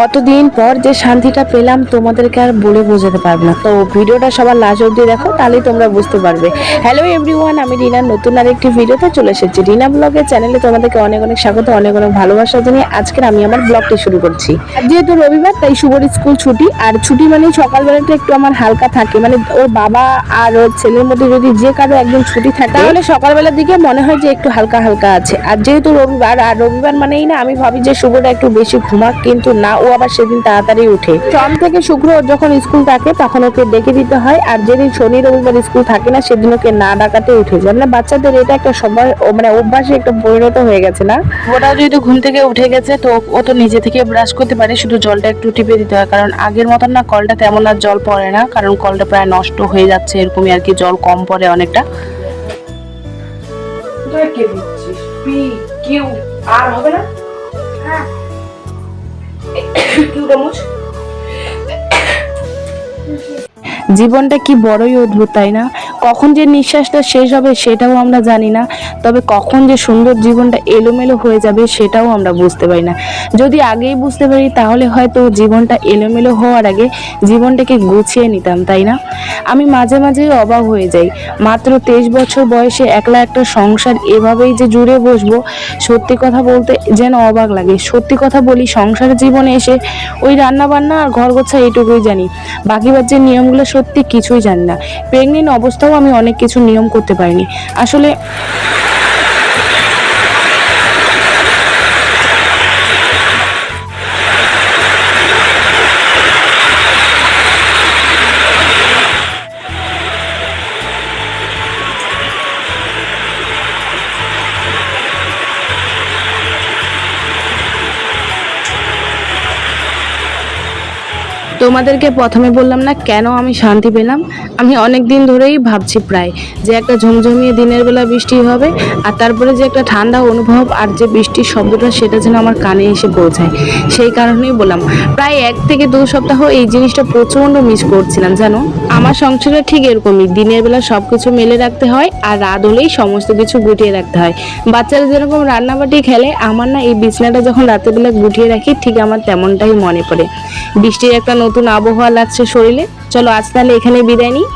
কতদিন পর যে শান্তিটা পেলাম তোমাদেরকে আর বলে বোঝাতে পারব না। তো ভিডিওটা সবার লাস্ট অবধি দেখো, তাহলেই তোমরা বুঝতে পারবে। হ্যালো এভরিওয়ান আমি রিনার নতুন আর একটি ভিডিওতে চলে এসেছি। রিনা ব্লগের চ্যানেলে তোমাদেরকে অনেক অনেক স্বাগত, অনেক অনেক ভালোবাসা জানিয়ে আজকের আমি আমার ব্লগটি শুরু করছি। যেহেতু রবিবার, তাই শুভর স্কুল ছুটি, আর ছুটি মানে সকালবেলাটা একটু আমার হালকা থাকে। মানে ওর বাবা আর ওর ছেলের মধ্যে যদি যে কারও একদম ছুটি থাকে, তাহলে সকালবেলার দিকে মনে হয় যে একটু হালকা হালকা আছে। আর যেহেতু রবিবার, আর রবিবার মানেই না, আমি ভাবি যে শুভটা একটু বেশি ঘুমাক, কিন্তু না, ও আবার সেদিন তাড়াতাড়ি উঠে। সোম থেকে শুক্র ওর যখন স্কুল থাকে তখন ওকে ডেকে দিতে হয় আর যেদিন শনি রবিবার স্কুল থাকে না সেদিন ওকে না ডাকাতে উঠে যায়। মানে বাচ্চাদের এটা একটা সময় ও- মানে অভ্যাসে একটা পরিণত হয়ে গেছে না? ওটা যেহেতু ঘুম থেকে উঠে গেছে তো ও তো নিজে থেকে ব্রাশ করতে পারে শুধু জলটা একটু টিপে দিতে হয়। কারণ আগের মতন না কলটা তেমন আর জল পড়ে না কারণ কলটা প্রায় নষ্ট হয়ে যাচ্ছে এরকমই আর কি জল কম পড়ে অনেকটা। কে দিচ্ছিস? পি কিউ আর হবে না? হ্যাঁ। জীবনটা কি বড়ই অদ্ভুত তাই না? কখন যে নিঃশ্বাসটা শেষ হবে সেটাও আমরা জানি না, তবে কখন যে সুন্দর জীবনটা এলোমেলো হয়ে যাবে সেটাও আমরা বুঝতে পারি না। যদি আগেই বুঝতে পারি, তাহলে হয়তো জীবনটা এলোমেলো হওয়ার আগে জীবনটাকে গুছিয়ে নিতাম, তাই না? আমি মাঝে মাঝে অবাক হয়ে যাই। মাত্র তেইশ বছর বয়সে একলা একটা সংসার এভাবেই যে জুড়ে বসবো, সত্যি কথা বলতে যেন অবাক লাগে। সত্যি কথা বলি, সংসার জীবনে এসে ওই রান্না বান্না আর ঘর গোছা এইটুকুই জানি। বাকি বাচ্চার নিয়মগুলো সত্যি কিছুই জানি না। প্রেগনেন্ট অবস্থাও আমি অনেক কিছু নিয়ম করতে পারিনি। আসলে তোমাদেরকে প্রথমে বললাম না কেন আমি শান্তি পেলাম? আমি অনেক দিন ধরেই ভাবছি প্রায় যে একটা ঝমঝমিয়ে দিনের বেলা বৃষ্টি হবে আর তারপরে যে একটা ঠান্ডা অনুভব আর যে বৃষ্টির শব্দটা সেটা যেন আমার কানে এসে পৌঁছায়। সেই কারণেই বললাম, প্রায় এক থেকে দু সপ্তাহ এই জিনিসটা প্রচণ্ড মিস করছিলাম, জানো? আমার সংসারে ঠিক এরকমই, দিনের বেলা সব কিছু মেলে রাখতে হয় আর রাত হলেই সমস্ত কিছু গুটিয়ে রাখতে হয়। বাচ্চারা যেরকম রান্নাবাটি খেলে, আমার না এই বিছনাটা যখন রাতের বেলা গুটিয়ে রাখি, ঠিক আমার তেমনটাই মনে পড়ে। বৃষ্টির একটা নতুন আবহাওয়া লাগছে শরীরে। চলো আজ তাহলে এখানে বিদায় নিই।